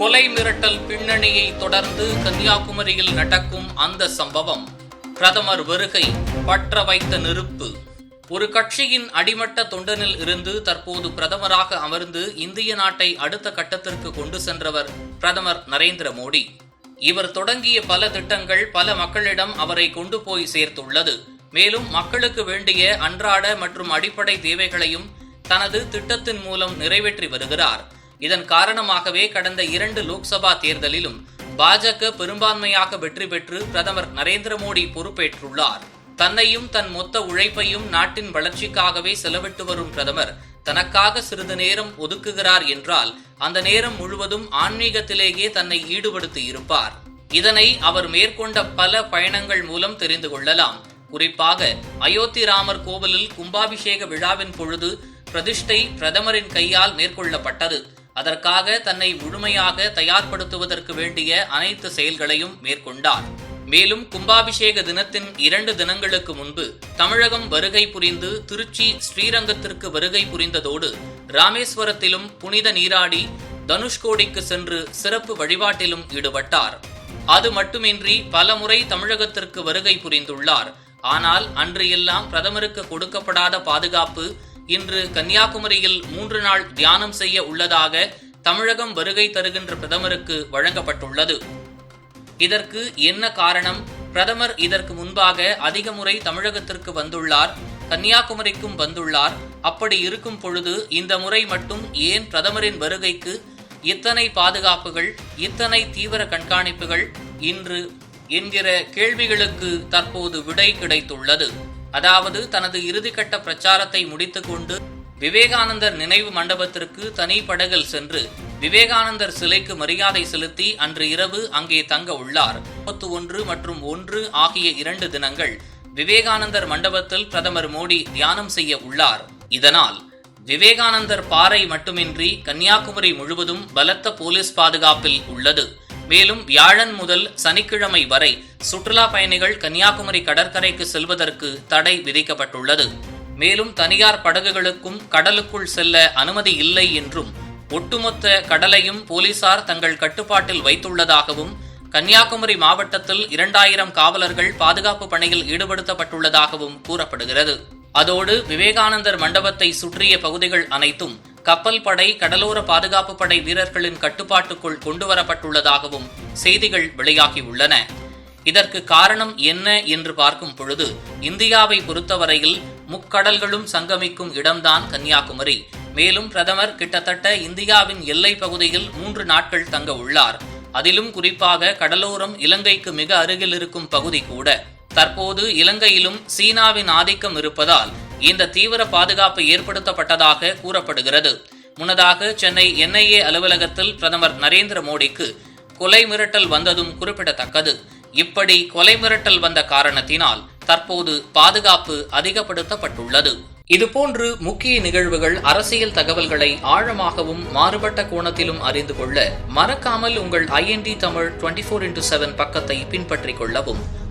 கொலை மிரட்டல் பின்னணியை தொடர்ந்து கன்னியாகுமரியில் நடக்கும் அந்த சம்பவம் பிரதமர் வருகை பற்ற வைத்த நெருப்பு. ஒரு கட்சியின் அடிமட்ட தொண்டனில் இருந்து தற்போது பிரதமராக அமர்ந்து இந்திய நாட்டை அடுத்த கட்டத்திற்கு கொண்டு சென்றவர் பிரதமர் நரேந்திர மோடி. இவர் தொடங்கிய பல திட்டங்கள் பல மக்களிடம் அவரை கொண்டு போய் சேர்த்துள்ளது. மேலும் மக்களுக்கு வேண்டிய அன்றாட மற்றும் அடிப்படை தேவைகளையும் தனது திட்டத்தின் மூலம் நிறைவேற்றி வருகிறார். இதன் காரணமாகவே கடந்த இரண்டு லோக்சபா தேர்தலிலும் பாஜக பெரும்பான்மையாக வெற்றி பெற்று பிரதமர் நரேந்திர மோடி பொறுப்பேற்றுள்ளார். தன்னையும் தன் மொத்த உழைப்பையும் நாட்டின் வளர்ச்சிக்காகவே செலவிட்டு வரும் பிரதமர் தனக்காக சிறிது நேரம் ஒதுக்குகிறார் என்றால் அந்த நேரம் முழுவதும் ஆன்மீகத்திலேயே தன்னை ஈடுபடுத்தி இருப்பார். இதனை அவர் மேற்கொண்ட பல பயணங்கள் மூலம் தெரிந்து கொள்ளலாம். குறிப்பாக அயோத்தி ராமர் கோவிலில் கும்பாபிஷேக விழாவின் பொழுது பிரதிஷ்டை பிரதமரின் கையால் மேற்கொள்ளப்பட்டது. அதற்காக தன்னை முழுமையாக தயார்படுத்துவதற்கு வேண்டிய அனைத்து செயல்களையும் மேற்கொண்டார். மேலும் கும்பாபிஷேக தினத்தின் இரண்டு தினங்களுக்கு முன்பு தமிழகம் வருகை புரிந்து திருச்சி ஸ்ரீரங்கத்திற்கு வருகை புரிந்ததோடு ராமேஸ்வரத்திலும் புனித நீராடி தனுஷ்கோடிக்கு சென்று சிறப்பு வழிபாட்டிலும் ஈடுபட்டார். அது மட்டுமின்றி பலமுறை தமிழகத்திற்கு வருகை புரிந்துள்ளார். ஆனால் அன்று எல்லாம் பிரதமருக்கு கொடுக்கப்படாத பாதுகாப்பு இன்று கன்னியாகுமரியில் மூன்று நாள் தியானம் செய்ய உள்ளதாக தமிழகம் வருகை தருகின்ற பிரதமருக்கு வழங்கப்பட்டுள்ளது. இதற்கு என்ன காரணம்? பிரதமர் இதற்கு முன்பாக அதிக முறை தமிழகத்திற்கு வந்துள்ளார் கன்னியாகுமரிக்கும் வந்துள்ளார். அப்படி இருக்கும் பொழுது இந்த முறை மட்டும் ஏன் பிரதமரின் வருகைக்கு இத்தனை பாதுகாப்புகள் இத்தனை தீவிர கண்காணிப்புகள்? இன்று என்கிற கேள்விகளுக்கு தற்போது விடை கிடைத்துள்ளது. அதாவது தனது இறுதிக்கட்ட பிரச்சாரத்தை முடித்துக்கொண்டு விவேகானந்தர் நினைவு மண்டபத்திற்கு தனி படகில் சென்று விவேகானந்தர் சிலைக்கு மரியாதை செலுத்தி அன்று இரவு அங்கே தங்க உள்ளார். முப்பத்து ஒன்று மற்றும் ஒன்று ஆகிய இரண்டு தினங்கள் விவேகானந்தர் மண்டபத்தில் பிரதமர் மோடி தியானம் செய்ய உள்ளார். இதனால் விவேகானந்தர் பாறை மட்டுமின்றி கன்னியாகுமரி முழுவதும் பலத்த போலீஸ் பாதுகாப்பில் உள்ளது. மேலும் வியாழன் முதல் சனிக்கிழமை வரை சுற்றுலா பயணிகள் கன்னியாகுமரி கடற்கரைக்கு செல்வதற்கு தடை விதிக்கப்பட்டுள்ளது. மேலும் தனியார் படகுகளுக்கும் கடலுக்குள் செல்ல அனுமதி இல்லை என்றும் ஒட்டுமொத்த கடலையும் போலீசார் தங்கள் கட்டுப்பாட்டில் வைத்துள்ளதாகவும் கன்னியாகுமரி மாவட்டத்தில் இரண்டாயிரம் காவலர்கள் பாதுகாப்பு பணியில் ஈடுபடுத்தப்பட்டுள்ளதாகவும் கூறப்படுகிறது. அதோடு விவேகானந்தர் மண்டபத்தை சுற்றிய பகுதிகள் அனைத்தும் கப்பல் படை கடலோர பாதுகாப்பு படை வீரர்களின் கட்டுப்பாட்டுக்குள் கொண்டுவரப்பட்டுள்ளதாகவும் செய்திகள் வெளியாகியுள்ளன. இதற்கு காரணம் என்ன என்று பார்க்கும் பொழுது இந்தியாவை பொறுத்தவரையில் முக்கடல்களும் சங்கமிக்கும் இடம்தான் கன்னியாகுமரி. மேலும் பிரதமர் கிட்டத்தட்ட இந்தியாவின் எல்லை பகுதியில் மூன்று நாட்கள் தங்க உள்ளார். அதிலும் குறிப்பாக கடலோரம் இலங்கைக்கு மிக அருகில் இருக்கும் பகுதி கூட. தற்போது இலங்கையிலும் சீனாவின் ஆதிக்கம் இருப்பதால் இந்த தீவிர பாதுகாப்பு ஏற்படுத்தப்பட்டதாக கூறப்படுகிறது. முன்னதாக சென்னை என்ஐஏ அலுவலகத்தில் பிரதமர் நரேந்திர மோடிக்கு கொலை மிரட்டல் வந்ததும் குறிப்பிடத்தக்கது. இப்படி கொலை மிரட்டல் வந்த காரணத்தினால் தற்போது பாதுகாப்பு அதிகப்படுத்தப்பட்டுள்ளது. இதுபோன்று முக்கிய நிகழ்வுகள் அரசியல் தகவல்களை ஆழமாகவும் மாறுபட்ட கோணத்திலும் அறிந்து கொள்ள மறக்காமல் உங்கள் IND Tamil twenty four into seven பக்கத்தை பின்பற்றிக் கொள்ளவும்.